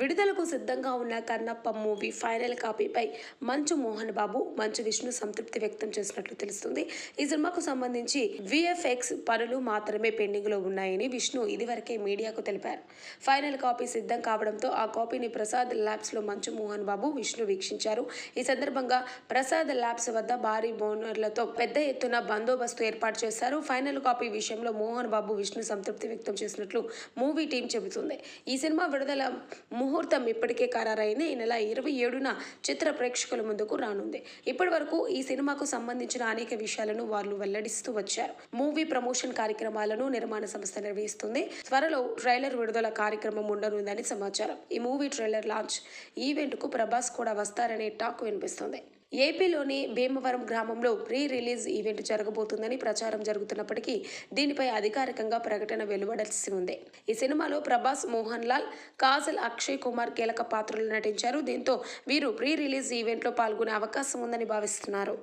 విడుదలకు సిద్ధంగా ఉన్న కన్నప్ప మూవీ ఫైనల్ కాపీపై మంచు మోహన్ బాబు మంచు విష్ణు సంతృప్తి వ్యక్తం చేసినట్లు తెలుస్తుంది. ఈ సినిమాకు సంబంధించి విఎఫ్ఎక్స్ పనులు మాత్రమే పెండింగ్లో ఉన్నాయని విష్ణు ఇదివరకే మీడియాకు తెలిపారు. ఫైనల్ కాపీ సిద్ధం కావడంతో ఆ కాపీని ప్రసాద్ ల్యాబ్స్లో మంచు మోహన్ బాబు విష్ణు వీక్షించారు. ఈ సందర్భంగా ప్రసాద్ ల్యాబ్స్ వద్ద భారీ బోనర్లతో పెద్ద ఎత్తున బందోబస్తు ఏర్పాటు చేశారు. ఫైనల్ కాపీ విషయంలో మోహన్ బాబు విష్ణు సంతృప్తి వ్యక్తం చేసినట్లు మూవీ టీం చెబుతుంది. ఈ సినిమా విడుదల ముహూర్తం ఇప్పటికే ఖరారైంది. ఈ నెల ఇరవై ఏడున చిత్ర ప్రేక్షకుల ముందుకు రానుంది. ఇప్పటి వరకు ఈ సినిమాకు సంబంధించిన అనేక విషయాలను వాళ్ళు వెల్లడిస్తూ వచ్చారు. మూవీ ప్రమోషన్ కార్యక్రమాలను నిర్మాణ సంస్థ నిర్వహిస్తుంది. త్వరలో ట్రైలర్ విడుదల కార్యక్రమం ఉండనుందని సమాచారం. ఈ మూవీ ట్రైలర్ లాంచ్ ఈవెంట్కు ప్రభాస్ కూడా వస్తారనే టాక్ వినిపిస్తుంది. ఏపీలోని భీమవరం గ్రామంలో ప్రీ రిలీజ్ ఈవెంట్ జరగబోతుందని ప్రచారం జరుగుతున్నప్పటికీ దీనిపై అధికారికంగా ప్రకటన వెలువడాల్సి ఉంది. ఈ సినిమాలో ప్రభాస్ మోహన్ లాల్ కాజల్ అక్షయ్ కుమార్ కీలక పాత్రలు నటించారు. దీంతో వీరు ప్రీ రిలీజ్ ఈవెంట్లో పాల్గొనే అవకాశం ఉందని భావిస్తున్నారు.